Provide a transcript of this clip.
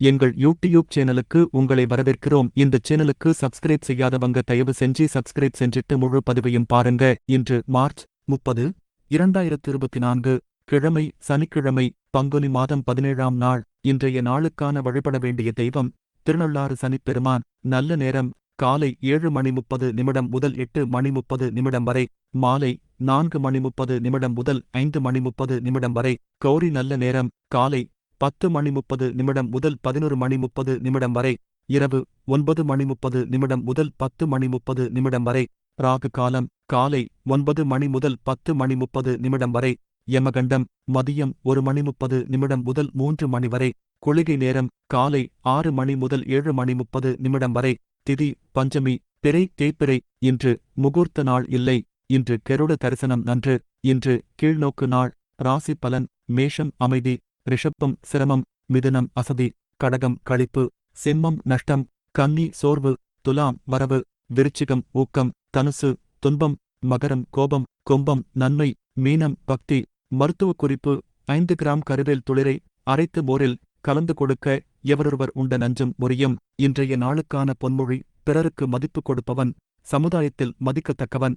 எங்கள் யூடியூப் சேனலுக்கு உங்களை வரவேற்கிறோம். இந்த சேனலுக்கு சப்ஸ்கிரைப் செய்யாதவங்க தயவு செஞ்சு சப்ஸ்கிரைப் செஞ்சிட்டு முழு பதிவையும் பாருங்க. இன்று மார்ச் முப்பது இரண்டாயிரத்து இருபத்தி நான்கு கிழமை சனிக்கிழமை பங்குனி மாதம் பதினேழாம் நாள். இன்றைய நாளுக்கான வழிபட வேண்டிய தெய்வம் திருநள்ளாறு சனிப்பெருமான். நல்ல நேரம் காலை ஏழு மணி முப்பது நிமிடம் முதல் எட்டு மணி முப்பது நிமிடம் வரை மாலை நான்கு மணி முப்பது நிமிடம் முதல் ஐந்து மணி முப்பது நிமிடம் வரை. கௌரி நல்ல நேரம் காலை பத்து மணி முப்பது நிமிடம் முதல் பதினொரு மணி முப்பது நிமிடம் வரை இரவு ஒன்பது மணி முப்பது நிமிடம் முதல் பத்து மணி முப்பது நிமிடம் வரை ராகு காலம் காலை ஒன்பது மணி முதல் பத்து மணி முப்பது நிமிடம் வரை யமகண்டம் மதியம் ஒரு மணி முப்பது நிமிடம் முதல் மூன்று மணி வரை குளிகை நேரம் காலை ஆறு மணி முதல் ஏழு மணி முப்பது நிமிடம் வரை திதி பஞ்சமி பிறை தேய்பிறை இன்று முகூர்த்த நாள் இல்லை இன்று கெருட தரிசனம் நன்று இன்று கீழ்நோக்கு நாள் ராசி பலன் மேஷம் அமைதி ரிஷப்பம் சிரமம் மிதுனம் அசதி கடகம் களிப்பு சிம்மம் நஷ்டம் கன்னி சோர்வு துலாம் வரவு விருச்சிகம் ஊக்கம் தனுசு துன்பம் மகரம் கோபம் கும்பம் நன்மை மீனம் பக்தி மருத்துவ குறிப்பு ஐந்து கிராம் கருவேல் துளிரை அரைத்து மோரில் கலந்து கொடுக்க எவரொருவர் உண்ட நஞ்சும் முறியும் இன்றைய நாளுக்கான பொன்மொழி பிறருக்கு மதிப்பு கொடுப்பவன் சமுதாயத்தில் மதிக்கத்தக்கவன்.